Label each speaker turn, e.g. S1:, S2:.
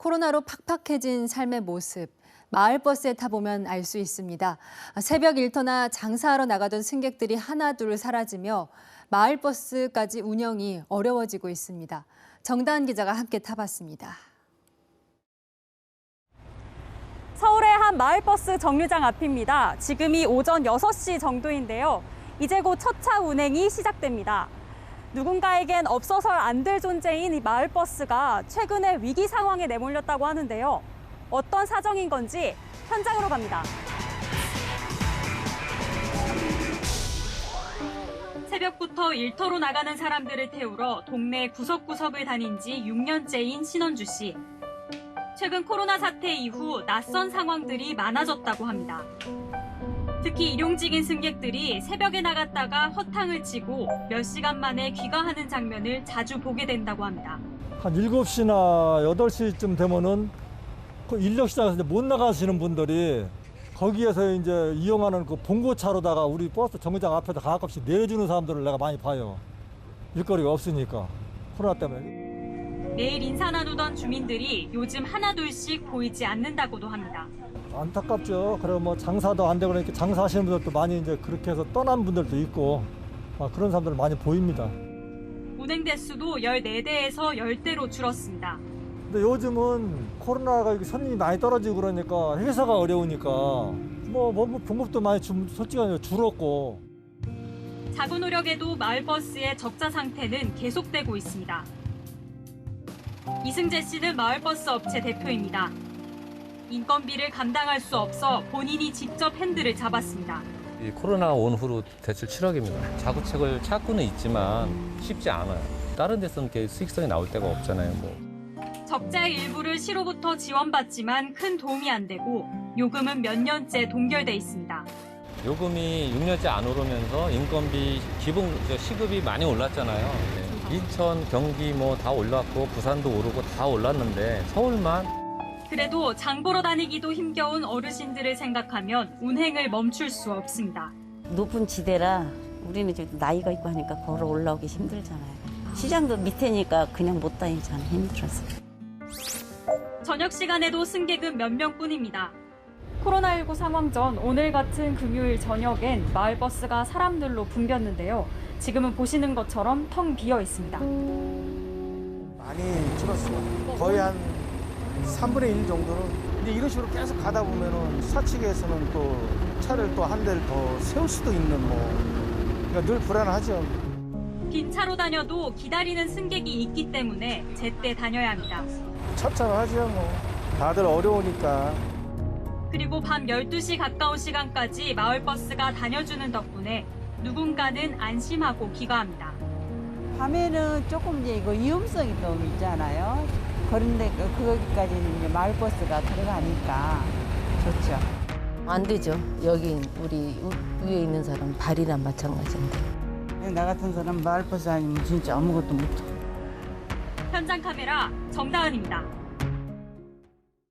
S1: 코로나로 팍팍해진 삶의 모습. 마을버스에 타보면 알 수 있습니다. 새벽 일터나 장사하러 나가던 승객들이 하나둘 사라지며 마을버스까지 운영이 어려워지고 있습니다. 정다은 기자가 함께 타봤습니다.
S2: 서울의 한 마을버스 정류장 앞입니다. 지금이 오전 6시 정도인데요. 이제 곧 첫 차 운행이 시작됩니다. 누군가에겐 없어서는 안 될 존재인 이 마을버스가 최근에 위기 상황에 내몰렸다고 하는데요. 어떤 사정인 건지 현장으로 갑니다. 새벽부터 일터로 나가는 사람들을 태우러 동네 구석구석을 다닌 지 6년째인 신원주 씨. 최근 코로나 사태 이후 낯선 상황들이 많아졌다고 합니다. 특히 일용직인 승객들이 새벽에 나갔다가 허탕을 치고 몇 시간 만에 귀가하는 장면을 자주 보게 된다고 합니다.
S3: 한 7시나 8시쯤 되면은 그 인력시장에서 못 나가시는 분들이 거기에서 이제 이용하는 그 봉고차로다가 우리 버스 정류장 앞에다 가끔씩 내려주는 사람들을 내가 많이 봐요. 일거리가 없으니까. 코로나 때문에.
S2: 매일 인사 나누던 주민들이 요즘 하나둘씩 보이지 않는다고도 합니다.
S3: 안타깝죠. 그리고 뭐 장사도 안 되고 그러니까 장사하시는 분들도 많이 이제 그렇게 해서 떠난 분들도 있고 아, 그런 사람들 많이 보입니다.
S2: 운행 대수도 14대에서 10대로 줄었습니다.
S3: 근데 요즘은 코로나가 이렇게 손님이 많이 떨어지고 그러니까 회사가 어려우니까 뭐, 뭐, 뭐 봉급도 많이 좀 솔직히 줄었고
S2: 자구 노력에도 마을버스의 적자 상태는 계속되고 있습니다. 이승재 씨는 마을버스 업체 대표입니다. 인건비를 감당할 수 없어 본인이 직접 핸들을 잡았습니다.
S4: 이 코로나 온 후로 대출 7억입니다. 자구책을 찾고는 있지만 쉽지 않아요. 다른 데서는 이렇게 수익성이 나올 데가 없잖아요. 뭐.
S2: 적자의 일부를 시로부터 지원받지만 큰 도움이 안 되고 요금은 몇 년째 동결돼 있습니다.
S4: 요금이 6년째 안 오르면서 인건비 기본 저 시급이 많이 올랐잖아요. 네. 인천, 경기 뭐 다 올랐고 부산도 오르고 다 올랐는데 서울만
S2: 그래도 장 보러 다니기도 힘겨운 어르신들을 생각하면 운행을 멈출 수 없습니다.
S5: 높은 지대라 우리는 좀 나이가 있고 하니까 걸어 올라오기 힘들잖아요. 시장도 밑에니까 그냥 못 다니잖아요. 힘들어서.
S2: 저녁 시간에도 승객은 몇 명뿐입니다. 코로나19 상황 전 오늘 같은 금요일 저녁엔 마을버스가 사람들로 붐볐는데요. 지금은 보시는 것처럼 텅 비어 있습니다.
S6: 많이 줄었어요. 거의 한 3분의 1 정도는. 근데 이런 식으로 계속 가다 보면은 사측에서는 또 차를 또 한 대를 더 세울 수도 있는 뭐. 그러니까 늘 불안하죠.
S2: 빈 차로 다녀도 기다리는 승객이 있기 때문에 제때 다녀야 합니다.
S6: 처참하죠 뭐. 다들 어려우니까.
S2: 그리고 밤 12시 가까운 시간까지 마을버스가 다녀주는 덕분에 누군가는 안심하고 귀가합니다.
S7: 밤에는 조금 이제 이거 위험성이 좀 있잖아요. 그런데 그- 거기까지는 이제 마을버스가 들어가니까 좋죠.
S8: 안 되죠. 여기 우리 우- 위에 있는 사람 발이랑 마찬가지인데.
S7: 나 같은 사람 마을버스 아니면 진짜 아무것도 못해.
S2: 현장 카메라 정다은입니다.